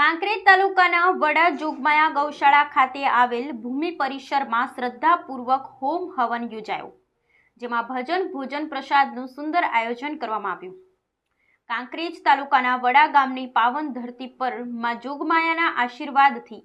કાંકરેજ તાલુકાના વડા જોગમાયા ગૌશાળા ખાતે આવેલ ભૂમિ પરિસરમાં શ્રદ્ધાપૂર્વક હોમ હવન યોજાયો, જેમાં ભજન ભોજન પ્રસાદનું સુંદર આયોજન કરવામાં આવ્યું. કાંકરેજ તાલુકાના વડા ગામની પાવન ધરતી પરમાં જોગમાયાના આશીર્વાદથી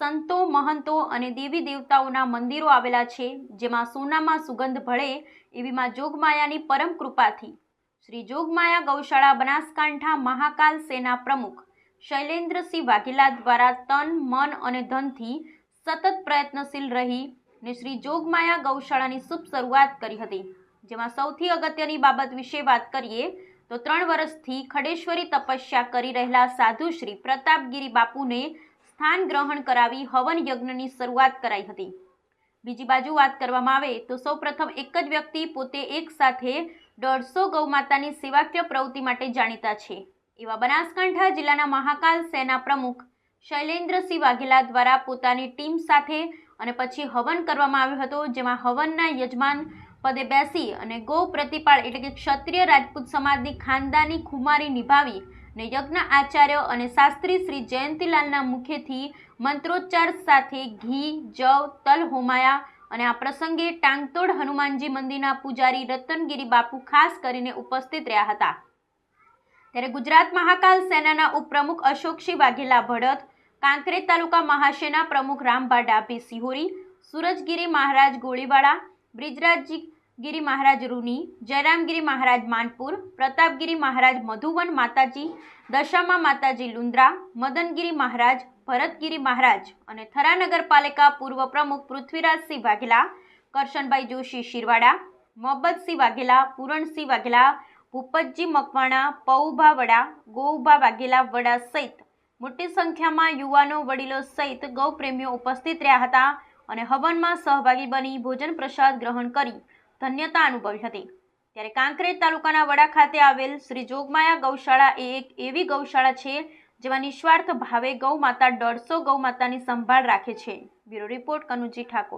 સંતો, મહંતો અને દેવી દેવતાઓના મંદિરો આવેલા છે, જેમાં સોનામાં સુગંધ ભળે એવી માં જોગમાયાની પરમ કૃપાથી શ્રી જોગમાયા ગૌશાળા બનાસકાંઠા મહાકાલ સેના પ્રમુખ શૈલેન્દ્રસિંહ વાઘેલા દ્વારા તન, મન અને ધનથી સતત પ્રયત્નશીલ રહી ને શ્રી જોગમાયા ગૌશાળાની શુભ શરૂઆત કરી હતી. જેમાં સૌથી અગત્યની બાબત વિશે વાત કરીએ, તો ત્રણ વર્ષથી ખડેશ્વરી તપસ્યા કરી રહેલા સાધુ શ્રી પ્રતાપગીરી બાપુને સ્થાન ગ્રહણ કરાવી હવન યજ્ઞની શરૂઆત કરાઈ હતી. બીજી બાજુ વાત કરવામાં આવે, તો સૌપ્રથમ એક જ વ્યક્તિ પોતે એક સાથે દોઢસો ગૌમાતાની સેવાકીય પ્રવૃત્તિ માટે જાણીતા છે. એવા બનાસકાંઠા જિલ્લાના મહાકાલ સેના પ્રમુખ શૈલેન્દ્રસિંહ વાઘેલા દ્વારા પોતાની ટીમ સાથે અને પછી હવન કરવામાં આવ્યો હતો, જેમાં હવનના યજમાન પદે બેસી અને ગૌ પ્રતિપાળ એટલે કે ક્ષત્રિય રાજપૂત સમાજની ખાનદાની ખુમારી નિભાવી ને યજ્ઞ આચાર્ય અને શાસ્ત્રી શ્રી જયંતિલાલના મુખેથી મંત્રોચ્ચાર સાથે ઘી, જવ, તલ હોમાયા અને આ પ્રસંગે ટાંગતોડ હનુમાનજી મંદિરના પૂજારી રતનગીરી બાપુ ખાસ કરીને ઉપસ્થિત રહ્યા હતા. ત્યારે ગુજરાત મહાકાલ સેનાના ઉપપ્રમુખ અશોકસિંહ વાઘેલા ભડત, કાંકરેજ તાલુકા મહાસેના પ્રમુખ રામભા ડાભી સિહોરી, સુરજગીરી મહારાજ ગોળીવાળા, બ્રિજરાજગીરી મહારાજ રૂની, જયરામગીરી મહારાજ માનપુર, પ્રતાપગીરી મહારાજ મધુવન માતાજી, દશામા માતાજી લુંદ્રા, મદનગીરી મહારાજ, ભરતગીરી મહારાજ અને થરા નગરપાલિકા પૂર્વ પ્રમુખ પૃથ્વીરાજસિંહ વાઘેલા, કરશનભાઈ જોશી શિરવાડા મોહબ્બતસિંહ વાઘેલા, પૂરણસિંહ વાઘેલા ભૂપતજી મકવાણા પૌભા વડા ગોઉભા વાઘેલા વડા સહિત મોટી સંખ્યામાં યુવાનો વડીલો સહિત ગૌપ્રેમીઓ ઉપસ્થિત રહ્યા હતા અને હવનમાં સહભાગી બની ભોજન પ્રસાદ ગ્રહણ કરી ધન્યતા અનુભવી હતી. ત્યારે કાંકરેજ તાલુકાના વડા ખાતે આવેલ શ્રી જોગમાયા ગૌશાળા એ એક એવી ગૌશાળા છે જેમાં નિસ્વાર્થ ભાવે ગૌ માતા દોઢસો ગૌ માતાની સંભાળ રાખે છે. Bureau report Kanuji Thakor.